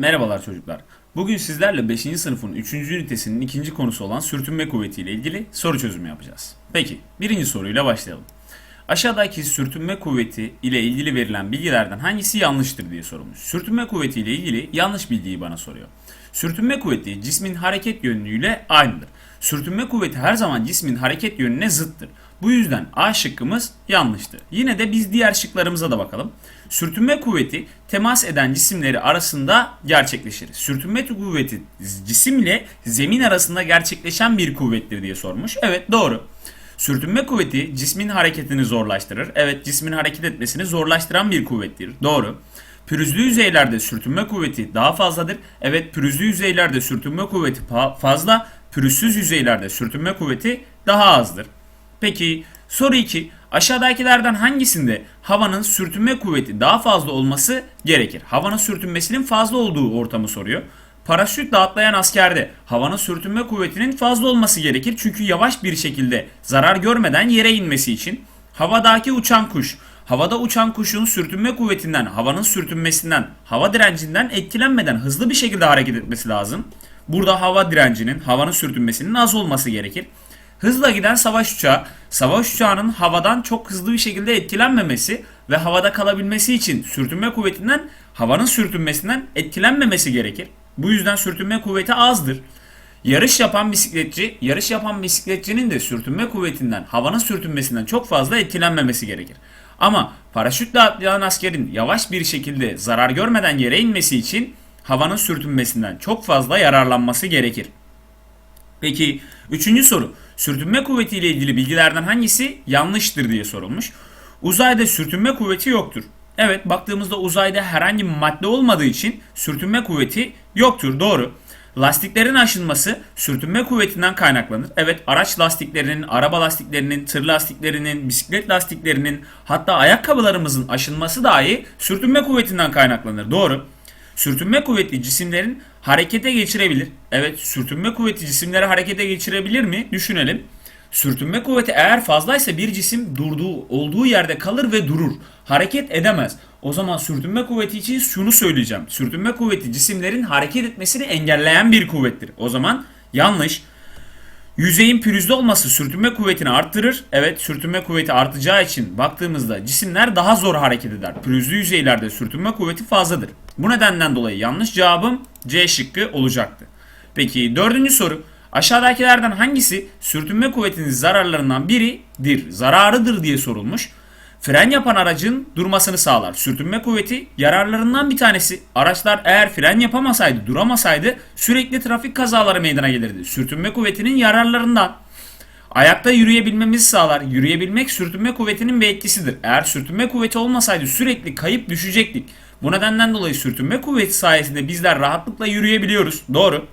Merhabalar çocuklar. Bugün sizlerle 5. sınıfın 3. ünitesinin ikinci konusu olan sürtünme kuvveti ile ilgili soru çözümü yapacağız. Peki, birinci soruyla başlayalım. Aşağıdaki sürtünme kuvveti ile ilgili verilen bilgilerden hangisi yanlıştır diye sorulmuş. Sürtünme kuvveti ile ilgili yanlış bilgiyi bana soruyor. Sürtünme kuvveti cismin hareket yönüyle aynıdır. Sürtünme kuvveti her zaman cismin hareket yönüne zıttır. Bu yüzden A şıkkımız yanlıştır. Yine de biz diğer şıklarımıza da bakalım. Sürtünme kuvveti temas eden cisimleri arasında gerçekleşir. Sürtünme kuvveti cisim ile zemin arasında gerçekleşen bir kuvvettir diye sormuş. Evet doğru. Sürtünme kuvveti cismin hareketini zorlaştırır. Evet cismin hareket etmesini zorlaştıran bir kuvvettir. Doğru. Pürüzlü yüzeylerde sürtünme kuvveti daha fazladır. Evet pürüzlü yüzeylerde sürtünme kuvveti fazla, pürüzsüz yüzeylerde sürtünme kuvveti daha azdır. Peki soru 2. Aşağıdakilerden hangisinde havanın sürtünme kuvveti daha fazla olması gerekir? Havanın sürtünmesinin fazla olduğu ortamı soruyor. Paraşütle atlayan askerde havanın sürtünme kuvvetinin fazla olması gerekir. Çünkü yavaş bir şekilde zarar görmeden yere inmesi için. Havadaki uçan kuş. Havada uçan kuşun sürtünme kuvvetinden, havanın sürtünmesinden, hava direncinden etkilenmeden hızlı bir şekilde hareket etmesi lazım. Burada hava direncinin, havanın sürtünmesinin az olması gerekir. Hızla giden savaş uçağı, savaş uçağının havadan çok hızlı bir şekilde etkilenmemesi ve havada kalabilmesi için sürtünme kuvvetinden, havanın sürtünmesinden etkilenmemesi gerekir. Bu yüzden sürtünme kuvveti azdır. Yarış yapan bisikletçi, yarış yapan bisikletçinin de sürtünme kuvvetinden, havanın sürtünmesinden çok fazla etkilenmemesi gerekir. Ama paraşütle atlayan askerin yavaş bir şekilde zarar görmeden yere inmesi için havanın sürtünmesinden çok fazla yararlanması gerekir. Peki üçüncü soru. Sürtünme kuvveti ile ilgili bilgilerden hangisi yanlıştır diye sorulmuş. Uzayda sürtünme kuvveti yoktur. Evet baktığımızda uzayda herhangi bir madde olmadığı için sürtünme kuvveti yoktur. Doğru. Lastiklerin aşınması sürtünme kuvvetinden kaynaklanır. Evet araç lastiklerinin, araba lastiklerinin, tır lastiklerinin, bisiklet lastiklerinin hatta ayakkabılarımızın aşınması dahi sürtünme kuvvetinden kaynaklanır. Doğru. Sürtünme kuvveti cisimlerin harekete geçirebilir. Evet, sürtünme kuvveti cisimleri harekete geçirebilir mi? Düşünelim. Sürtünme kuvveti eğer fazlaysa bir cisim durduğu, olduğu yerde kalır ve durur. Hareket edemez. O zaman sürtünme kuvveti için şunu söyleyeceğim. Sürtünme kuvveti cisimlerin hareket etmesini engelleyen bir kuvvettir. O zaman yanlış. Yüzeyin pürüzlü olması sürtünme kuvvetini arttırır. Evet sürtünme kuvveti artacağı için baktığımızda cisimler daha zor hareket eder. Pürüzlü yüzeylerde sürtünme kuvveti fazladır. Bu nedenden dolayı yanlış cevabım C şıkkı olacaktı. Peki dördüncü soru. Aşağıdakilerden hangisi sürtünme kuvvetinin zararlarından biridir, zararıdır diye sorulmuş. Fren yapan aracın durmasını sağlar. Sürtünme kuvveti yararlarından bir tanesi. Araçlar eğer fren yapamasaydı, duramasaydı sürekli trafik kazaları meydana gelirdi. Sürtünme kuvvetinin yararlarından. Ayakta yürüyebilmemizi sağlar. Yürüyebilmek sürtünme kuvvetinin bir etkisidir. Eğer sürtünme kuvveti olmasaydı sürekli kayıp düşecektik. Bu nedenden dolayı sürtünme kuvveti sayesinde bizler rahatlıkla yürüyebiliyoruz. Doğru.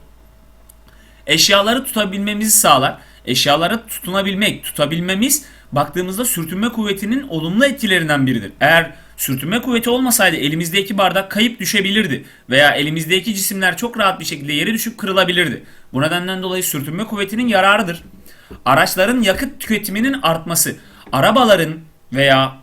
Eşyaları tutabilmemizi sağlar. Eşyalara tutunabilmek, tutabilmemiz baktığımızda sürtünme kuvvetinin olumlu etkilerinden biridir. Eğer sürtünme kuvveti olmasaydı elimizdeki bardak kayıp düşebilirdi veya elimizdeki cisimler çok rahat bir şekilde yere düşüp kırılabilirdi. Bu nedenden dolayı sürtünme kuvvetinin yararıdır. Araçların yakıt tüketiminin artması, arabaların veya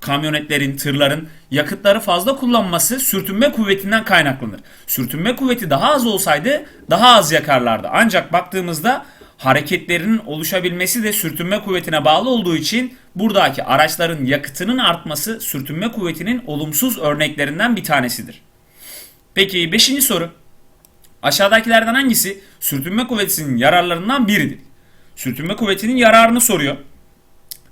kamyonetlerin, tırların yakıtları fazla kullanması sürtünme kuvvetinden kaynaklanır. Sürtünme kuvveti daha az olsaydı daha az yakarlardı. Ancak baktığımızda hareketlerinin oluşabilmesi de sürtünme kuvvetine bağlı olduğu için buradaki araçların yakıtının artması sürtünme kuvvetinin olumsuz örneklerinden bir tanesidir. Peki 5. soru. Aşağıdakilerden hangisi sürtünme kuvvetinin yararlarından biridir? Sürtünme kuvvetinin yararını soruyor.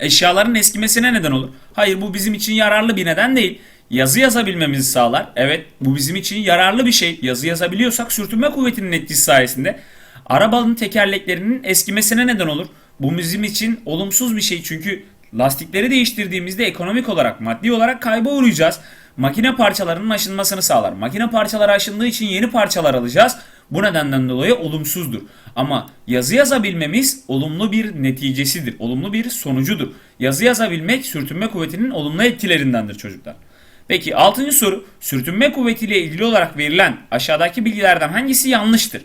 Eşyaların eskimesine neden olur. Hayır bu bizim için yararlı bir neden değil. Yazı yazabilmemizi sağlar. Evet bu bizim için yararlı bir şey. Yazı yazabiliyorsak sürtünme kuvvetinin etkisi sayesinde. Arabanın tekerleklerinin eskimesine neden olur. Bu bizim için olumsuz bir şey çünkü lastikleri değiştirdiğimizde ekonomik olarak, maddi olarak kayba uğrayacağız. Makine parçalarının aşınmasını sağlar. Makine parçaları aşındığı için yeni parçalar alacağız. Bu nedenden dolayı olumsuzdur. Ama yazı yazabilmemiz olumlu bir neticesidir. Olumlu bir sonucudur. Yazı yazabilmek sürtünme kuvvetinin olumlu etkilerindendir çocuklar. Peki 6. soru. Sürtünme kuvvetiyle ilgili olarak verilen aşağıdaki bilgilerden hangisi yanlıştır?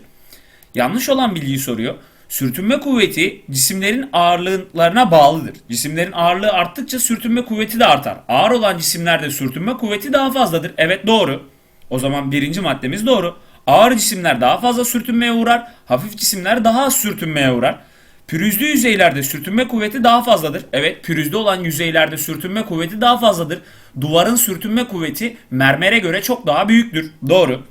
Yanlış olan bilgiyi soruyor. Sürtünme kuvveti cisimlerin ağırlıklarına bağlıdır. Cisimlerin ağırlığı arttıkça sürtünme kuvveti de artar. Ağır olan cisimlerde sürtünme kuvveti daha fazladır. Evet doğru. O zaman birinci maddemiz doğru. Ağır cisimler daha fazla sürtünmeye uğrar, hafif cisimler daha az sürtünmeye uğrar. Pürüzlü yüzeylerde sürtünme kuvveti daha fazladır. Evet, pürüzlü olan yüzeylerde sürtünme kuvveti daha fazladır. Duvarın sürtünme kuvveti mermere göre çok daha büyüktür. Doğru.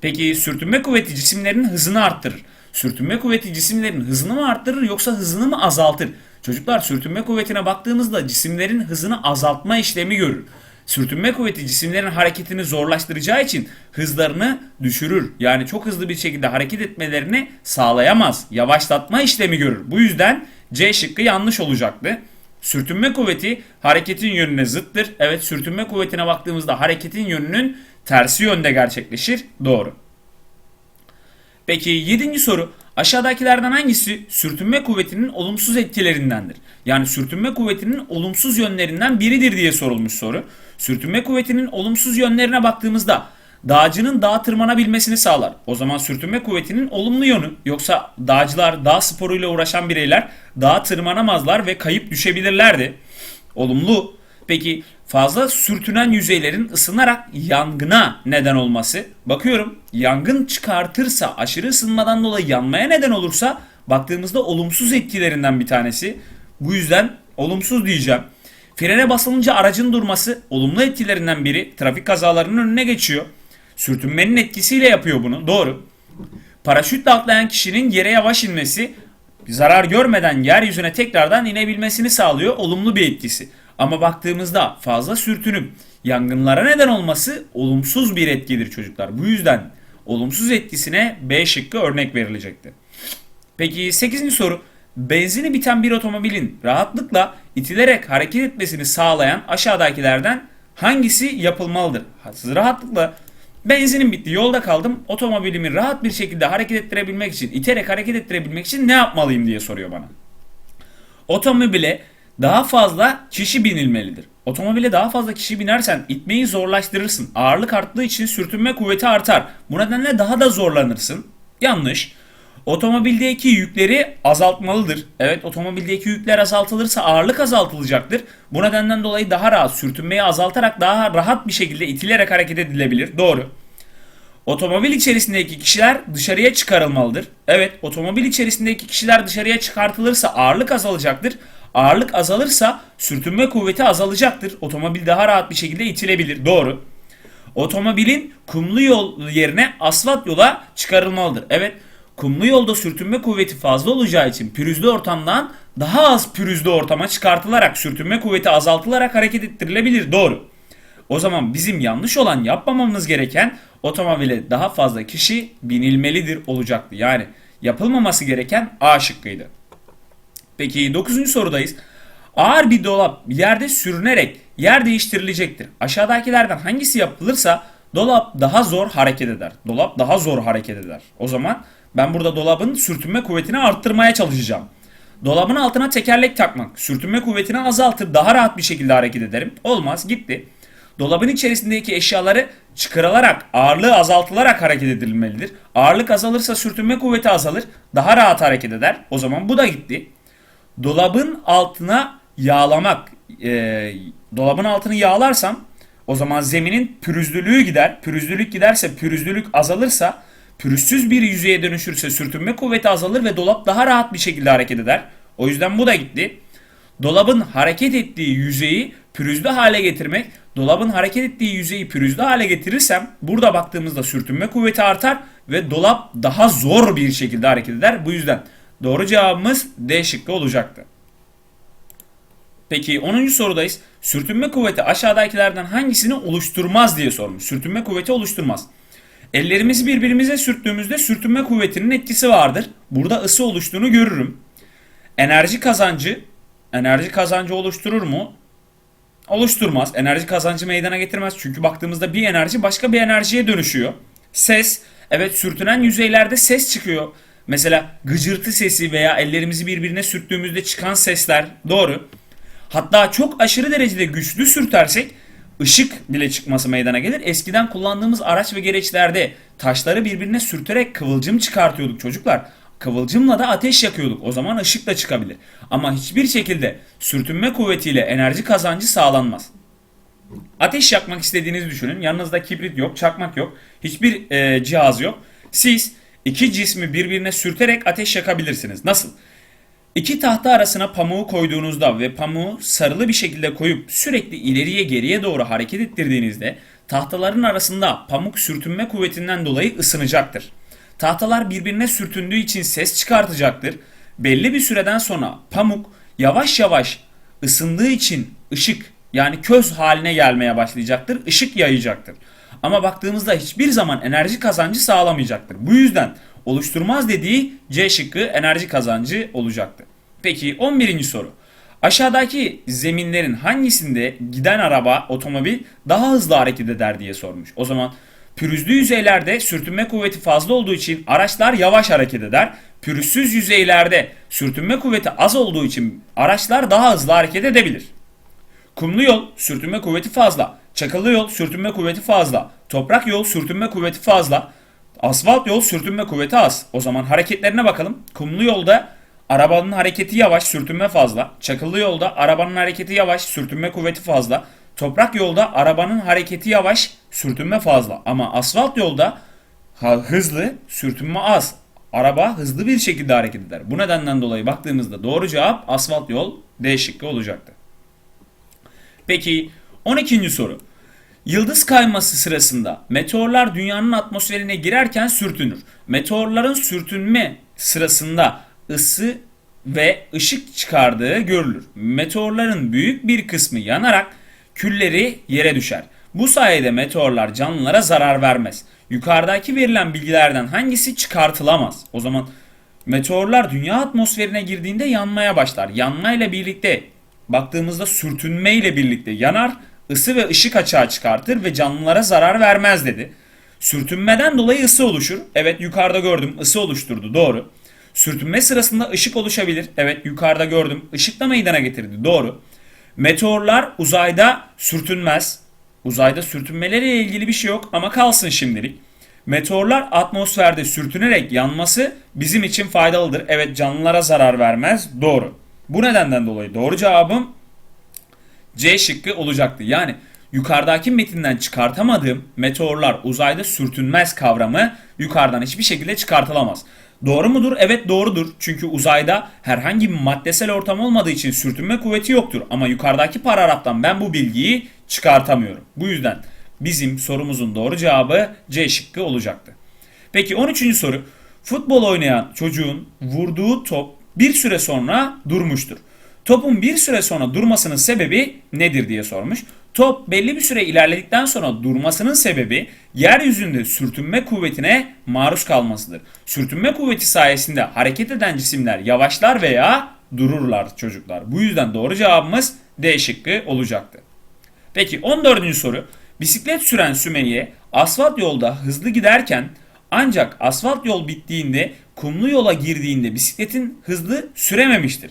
Peki sürtünme kuvveti cisimlerin hızını arttırır. Sürtünme kuvveti cisimlerin hızını mı arttırır yoksa hızını mı azaltır? Çocuklar sürtünme kuvvetine baktığımızda cisimlerin hızını azaltma işlemi görür. Sürtünme kuvveti cisimlerin hareketini zorlaştıracağı için hızlarını düşürür. Yani çok hızlı bir şekilde hareket etmelerini sağlayamaz. Yavaşlatma işlemi görür. Bu yüzden C şıkkı yanlış olacaktı. Sürtünme kuvveti hareketin yönüne zıttır. Evet sürtünme kuvvetine baktığımızda hareketin yönünün tersi yönde gerçekleşir. Doğru. Peki yedinci soru. Aşağıdakilerden hangisi sürtünme kuvvetinin olumsuz etkilerindendir? Yani sürtünme kuvvetinin olumsuz yönlerinden biridir diye sorulmuş soru. Sürtünme kuvvetinin olumsuz yönlerine baktığımızda dağcının dağa tırmanabilmesini sağlar. O zaman sürtünme kuvvetinin olumlu yönü. Yoksa dağcılar, dağ sporuyla uğraşan bireyler dağa tırmanamazlar ve kayıp düşebilirlerdi. Olumlu. Peki fazla sürtünen yüzeylerin ısınarak yangına neden olması. Bakıyorum yangın çıkartırsa aşırı ısınmadan dolayı yanmaya neden olursa baktığımızda olumsuz etkilerinden bir tanesi. Bu yüzden olumsuz diyeceğim. Frene basılınca aracın durması olumlu etkilerinden biri. Trafik kazalarının önüne geçiyor. Sürtünmenin etkisiyle yapıyor bunu. Doğru. Paraşütle atlayan kişinin yere yavaş inmesi zarar görmeden yeryüzüne tekrardan inebilmesini sağlıyor. Olumlu bir etkisi. Ama baktığımızda fazla sürtünüp yangınlara neden olması olumsuz bir etkidir çocuklar. Bu yüzden olumsuz etkisine B şıkkı örnek verilecektir. Peki 8. soru. Benzini biten bir otomobilin rahatlıkla itilerek hareket etmesini sağlayan aşağıdakilerden hangisi yapılmalıdır? Rahatlıkla benzinin bitti yolda kaldım otomobilimi rahat bir şekilde hareket ettirebilmek için iterek hareket ettirebilmek için ne yapmalıyım diye soruyor bana. Otomobile daha fazla kişi binilmelidir. Otomobile daha fazla kişi binersen itmeyi zorlaştırırsın. Ağırlık arttığı için sürtünme kuvveti artar. Bu nedenle daha da zorlanırsın. Yanlış. Otomobildeki yükleri azaltmalıdır. Evet otomobildeki yükler azaltılırsa ağırlık azaltılacaktır. Bu nedenden dolayı daha rahat sürtünmeyi azaltarak daha rahat bir şekilde itilerek hareket edilebilir. Doğru. Otomobil içerisindeki kişiler dışarıya çıkarılmalıdır. Evet otomobil içerisindeki kişiler dışarıya çıkartılırsa ağırlık azalacaktır. Ağırlık azalırsa sürtünme kuvveti azalacaktır. Otomobil daha rahat bir şekilde itilebilir. Doğru. Otomobilin kumlu yol yerine asfalt yola çıkarılmalıdır. Evet kumlu yolda sürtünme kuvveti fazla olacağı için pürüzlü ortamdan daha az pürüzlü ortama çıkartılarak sürtünme kuvveti azaltılarak hareket ettirilebilir. Doğru. O zaman bizim yanlış olan yapmamamız gereken otomobile daha fazla kişi binilmelidir olacaktı. Yani yapılmaması gereken A şıkkıydı. Peki 9. sorudayız. Ağır bir dolap yerde sürünerek yer değiştirilecektir. Aşağıdakilerden hangisi yapılırsa dolap daha zor hareket eder. Dolap daha zor hareket eder. O zaman ben burada dolabın sürtünme kuvvetini arttırmaya çalışacağım. Dolabın altına tekerlek takmak sürtünme kuvvetini azaltır daha rahat bir şekilde hareket ederim. Olmaz gitti. Dolabın içerisindeki eşyaları çıkarılarak ağırlığı azaltılarak hareket edilmelidir. Ağırlık azalırsa sürtünme kuvveti azalır daha rahat hareket eder. O zaman bu da gitti. Dolabın altına yağlamak. E, dolabın altını yağlarsam o zaman zeminin pürüzlülüğü gider. Pürüzlülük giderse pürüzlülük azalırsa pürüzsüz bir yüzeye dönüşürse sürtünme kuvveti azalır ve dolap daha rahat bir şekilde hareket eder. O yüzden bu da gitti. Dolabın hareket ettiği yüzeyi pürüzlü hale getirmek. Dolabın hareket ettiği yüzeyi pürüzlü hale getirirsem burada baktığımızda sürtünme kuvveti artar ve dolap daha zor bir şekilde hareket eder. Bu yüzden doğru cevabımız D şıkkı olacaktı. Peki 10. sorudayız. Sürtünme kuvveti aşağıdakilerden hangisini oluşturmaz diye sormuş. Sürtünme kuvveti oluşturmaz. Ellerimizi birbirimize sürttüğümüzde sürtünme kuvvetinin etkisi vardır. Burada ısı oluştuğunu görürüm. Enerji kazancı enerji kazancı oluşturur mu? Oluşturmaz. Enerji kazancı meydana getirmez. Çünkü baktığımızda bir enerji başka bir enerjiye dönüşüyor. Ses. Evet sürtünen yüzeylerde ses çıkıyor. Mesela gıcırtı sesi veya ellerimizi birbirine sürttüğümüzde çıkan sesler. Doğru. Hatta çok aşırı derecede güçlü sürtersek ışık bile çıkması meydana gelir. Eskiden kullandığımız araç ve gereçlerde taşları birbirine sürterek kıvılcım çıkartıyorduk çocuklar. Kıvılcımla da ateş yakıyorduk. O zaman ışık da çıkabilir. Ama hiçbir şekilde sürtünme kuvvetiyle enerji kazancı sağlanmaz. Ateş yakmak istediğinizi düşünün. Yanınızda kibrit yok, çakmak yok. Hiçbir e, cihaz yok. Siz iki cismi birbirine sürterek ateş yakabilirsiniz. Nasıl? İki tahta arasına pamuğu koyduğunuzda ve pamuğu sarılı bir şekilde koyup sürekli ileriye geriye doğru hareket ettirdiğinizde tahtaların arasında pamuk sürtünme kuvvetinden dolayı ısınacaktır. Tahtalar birbirine sürtündüğü için ses çıkartacaktır. Belli bir süreden sonra pamuk yavaş yavaş ısındığı için ışık yani köz haline gelmeye başlayacaktır. Işık yayacaktır. Ama baktığımızda hiçbir zaman enerji kazancı sağlamayacaktır. Bu yüzden oluşturmaz dediği C şıkkı enerji kazancı olacaktı. Peki 11. soru. Aşağıdaki zeminlerin hangisinde giden araba, otomobil daha hızlı hareket eder diye sormuş. O zaman pürüzlü yüzeylerde sürtünme kuvveti fazla olduğu için araçlar yavaş hareket eder. Pürüzsüz yüzeylerde sürtünme kuvveti az olduğu için araçlar daha hızlı hareket edebilir. Kumlu yol sürtünme kuvveti fazla. Çakıllı yol sürtünme kuvveti fazla. Toprak yol sürtünme kuvveti fazla. Asfalt yol sürtünme kuvveti az. O zaman hareketlerine bakalım. Kumlu yolda arabanın hareketi yavaş, sürtünme fazla. Çakıllı yolda arabanın hareketi yavaş, sürtünme kuvveti fazla. Toprak yolda arabanın hareketi yavaş, sürtünme fazla. Ama asfalt yolda hızlı, sürtünme az. Araba hızlı bir şekilde hareket eder. Bu nedenden dolayı baktığımızda doğru cevap asfalt yol D şıkkı olacaktı. Peki 12. soru. Yıldız kayması sırasında meteorlar dünyanın atmosferine girerken sürtünür. Meteorların sürtünme sırasında ısı ve ışık çıkardığı görülür. Meteorların büyük bir kısmı yanarak külleri yere düşer. Bu sayede meteorlar canlılara zarar vermez. Yukarıdaki verilen bilgilerden hangisi çıkartılamaz? O zaman meteorlar dünya atmosferine girdiğinde yanmaya başlar. Yanmayla birlikte baktığımızda sürtünme ile birlikte yanar, ısı ve ışık açığa çıkartır ve canlılara zarar vermez dedi. Sürtünmeden dolayı ısı oluşur. Evet yukarıda gördüm ısı oluşturdu doğru. Sürtünme sırasında ışık oluşabilir. Evet yukarıda gördüm ışık da meydana getirdi doğru. Meteorlar uzayda sürtünmez. Uzayda sürtünmeleriyle ilgili bir şey yok ama kalsın şimdilik. Meteorlar atmosferde sürtünerek yanması bizim için faydalıdır. Evet canlılara zarar vermez. Doğru. Bu nedenden dolayı doğru cevabım C şıkkı olacaktı. Yani yukarıdaki metinden çıkartamadığım meteorlar uzayda sürtünmez kavramı yukarıdan hiçbir şekilde çıkartılamaz. Doğru mudur? Evet doğrudur. Çünkü uzayda herhangi bir maddesel ortam olmadığı için sürtünme kuvveti yoktur. Ama yukarıdaki paragraftan ben bu bilgiyi çıkartamıyorum. Bu yüzden bizim sorumuzun doğru cevabı C şıkkı olacaktı. Peki 13. soru. Futbol oynayan çocuğun vurduğu top bir süre sonra durmuştur. Topun bir süre sonra durmasının sebebi nedir diye sormuş. Top belli bir süre ilerledikten sonra durmasının sebebi yeryüzünde sürtünme kuvvetine maruz kalmasıdır. Sürtünme kuvveti sayesinde hareket eden cisimler yavaşlar veya dururlar çocuklar. Bu yüzden doğru cevabımız D şıkkı olacaktı. Peki 14. soru. Bisiklet süren Sümeyye asfalt yolda hızlı giderken ancak asfalt yol bittiğinde kumlu yola girdiğinde bisikletin hızlı sürememiştir.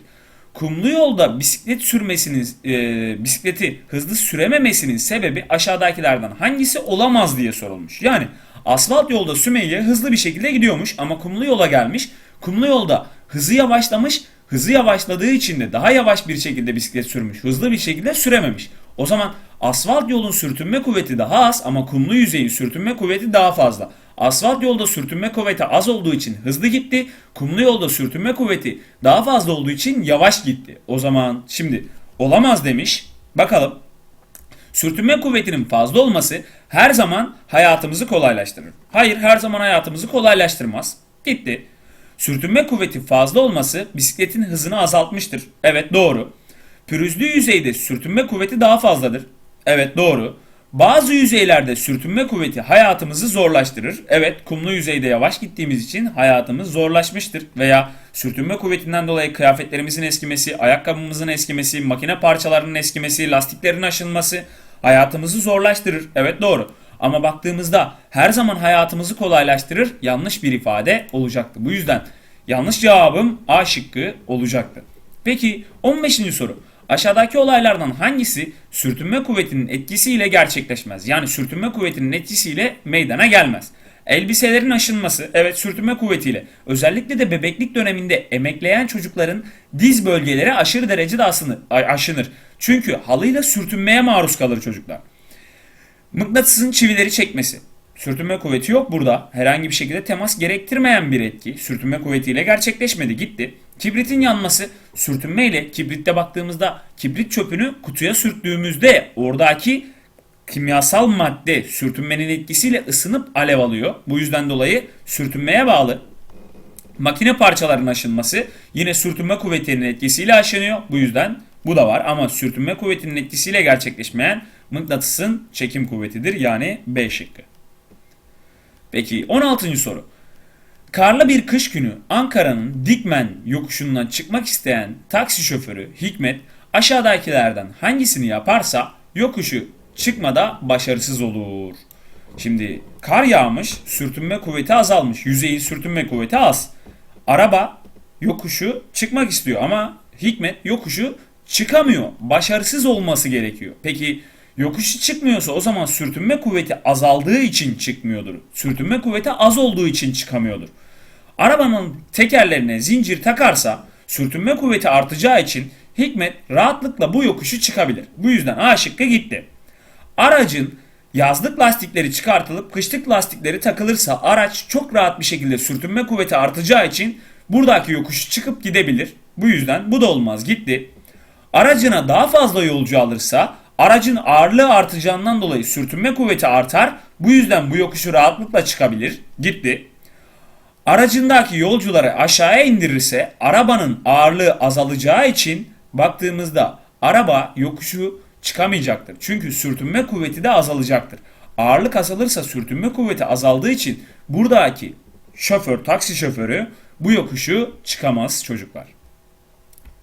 Kumlu yolda bisiklet sürmesinin e, bisikleti hızlı sürememesinin sebebi aşağıdakilerden hangisi olamaz diye sorulmuş. Yani asfalt yolda Sümeyye hızlı bir şekilde gidiyormuş ama kumlu yola gelmiş. Kumlu yolda hızı yavaşlamış. Hızı yavaşladığı için de daha yavaş bir şekilde bisiklet sürmüş. Hızlı bir şekilde sürememiş. O zaman asfalt yolun sürtünme kuvveti daha az ama kumlu yüzeyin sürtünme kuvveti daha fazla. Asfalt yolda sürtünme kuvveti az olduğu için hızlı gitti. Kumlu yolda sürtünme kuvveti daha fazla olduğu için yavaş gitti. O zaman şimdi olamaz demiş. Bakalım. Sürtünme kuvvetinin fazla olması her zaman hayatımızı kolaylaştırır. Hayır her zaman hayatımızı kolaylaştırmaz. Gitti. Sürtünme kuvveti fazla olması bisikletin hızını azaltmıştır. Evet doğru. Pürüzlü yüzeyde sürtünme kuvveti daha fazladır. Evet doğru. Bazı yüzeylerde sürtünme kuvveti hayatımızı zorlaştırır. Evet kumlu yüzeyde yavaş gittiğimiz için hayatımız zorlaşmıştır. Veya sürtünme kuvvetinden dolayı kıyafetlerimizin eskimesi, ayakkabımızın eskimesi, makine parçalarının eskimesi, lastiklerin aşınması hayatımızı zorlaştırır. Evet doğru. Ama baktığımızda her zaman hayatımızı kolaylaştırır yanlış bir ifade olacaktı. Bu yüzden yanlış cevabım A şıkkı olacaktı. Peki 15. soru. Aşağıdaki olaylardan hangisi sürtünme kuvvetinin etkisiyle gerçekleşmez? Yani sürtünme kuvvetinin etkisiyle meydana gelmez. Elbiselerin aşınması, evet sürtünme kuvvetiyle. Özellikle de bebeklik döneminde emekleyen çocukların diz bölgeleri aşırı derecede asını- aşınır. Çünkü halıyla sürtünmeye maruz kalır çocuklar. Mıknatısın çivileri çekmesi. Sürtünme kuvveti yok burada. Herhangi bir şekilde temas gerektirmeyen bir etki. Sürtünme kuvvetiyle gerçekleşmedi gitti. Kibritin yanması sürtünme ile kibritte baktığımızda kibrit çöpünü kutuya sürttüğümüzde oradaki kimyasal madde sürtünmenin etkisiyle ısınıp alev alıyor. Bu yüzden dolayı sürtünmeye bağlı. Makine parçalarının aşınması yine sürtünme kuvvetinin etkisiyle aşınıyor. Bu yüzden bu da var ama sürtünme kuvvetinin etkisiyle gerçekleşmeyen mıknatısın çekim kuvvetidir yani B şıkkı. Peki 16. soru. Karlı bir kış günü Ankara'nın Dikmen yokuşundan çıkmak isteyen taksi şoförü Hikmet aşağıdakilerden hangisini yaparsa yokuşu çıkmada başarısız olur. Şimdi kar yağmış, sürtünme kuvveti azalmış, yüzeyin sürtünme kuvveti az. Araba yokuşu çıkmak istiyor ama Hikmet yokuşu çıkamıyor. Başarısız olması gerekiyor. Peki yokuşu çıkmıyorsa o zaman sürtünme kuvveti azaldığı için çıkmıyordur. Sürtünme kuvveti az olduğu için çıkamıyordur. Arabanın tekerlerine zincir takarsa sürtünme kuvveti artacağı için Hikmet rahatlıkla bu yokuşu çıkabilir. Bu yüzden A şıkkı gitti. Aracın yazlık lastikleri çıkartılıp kışlık lastikleri takılırsa araç çok rahat bir şekilde sürtünme kuvveti artacağı için buradaki yokuşu çıkıp gidebilir. Bu yüzden bu da olmaz gitti. Aracına daha fazla yolcu alırsa aracın ağırlığı artacağından dolayı sürtünme kuvveti artar. Bu yüzden bu yokuşu rahatlıkla çıkabilir. Gitti. Aracındaki yolcuları aşağıya indirirse arabanın ağırlığı azalacağı için baktığımızda araba yokuşu çıkamayacaktır. Çünkü sürtünme kuvveti de azalacaktır. Ağırlık azalırsa sürtünme kuvveti azaldığı için buradaki şoför, taksi şoförü bu yokuşu çıkamaz çocuklar.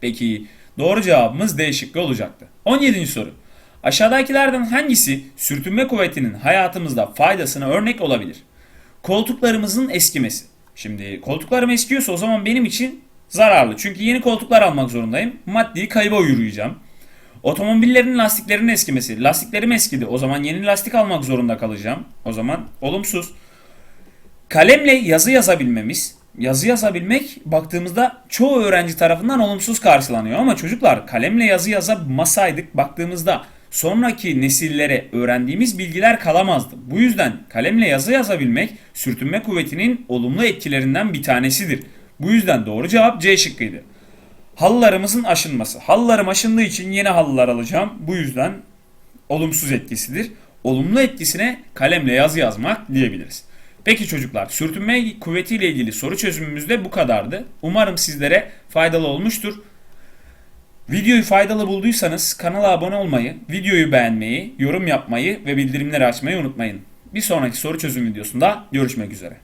Peki doğru cevabımız D şıkkı olacaktı. 17. soru. Aşağıdakilerden hangisi sürtünme kuvvetinin hayatımızda faydasına örnek olabilir? Koltuklarımızın eskimesi. Şimdi koltuklarım eskiyorsa o zaman benim için zararlı. Çünkü yeni koltuklar almak zorundayım. Maddi kayba uğrayacağım. Otomobillerin lastiklerinin eskimesi. Lastiklerim eskidi. O zaman yeni lastik almak zorunda kalacağım. O zaman olumsuz. Kalemle yazı yazabilmemiz. Yazı yazabilmek baktığımızda çoğu öğrenci tarafından olumsuz karşılanıyor. Ama çocuklar kalemle yazı yazamasaydık baktığımızda sonraki nesillere öğrendiğimiz bilgiler kalamazdı. Bu yüzden kalemle yazı yazabilmek sürtünme kuvvetinin olumlu etkilerinden bir tanesidir. Bu yüzden doğru cevap C şıkkıydı. Halılarımızın aşınması. Halılarım aşındığı için yeni halılar alacağım. Bu yüzden olumsuz etkisidir. Olumlu etkisine kalemle yazı yazmak diyebiliriz. Peki çocuklar sürtünme kuvvetiyle ilgili soru çözümümüz de bu kadardı. Umarım sizlere faydalı olmuştur. Videoyu faydalı bulduysanız kanala abone olmayı, videoyu beğenmeyi, yorum yapmayı ve bildirimleri açmayı unutmayın. Bir sonraki soru çözüm videosunda görüşmek üzere.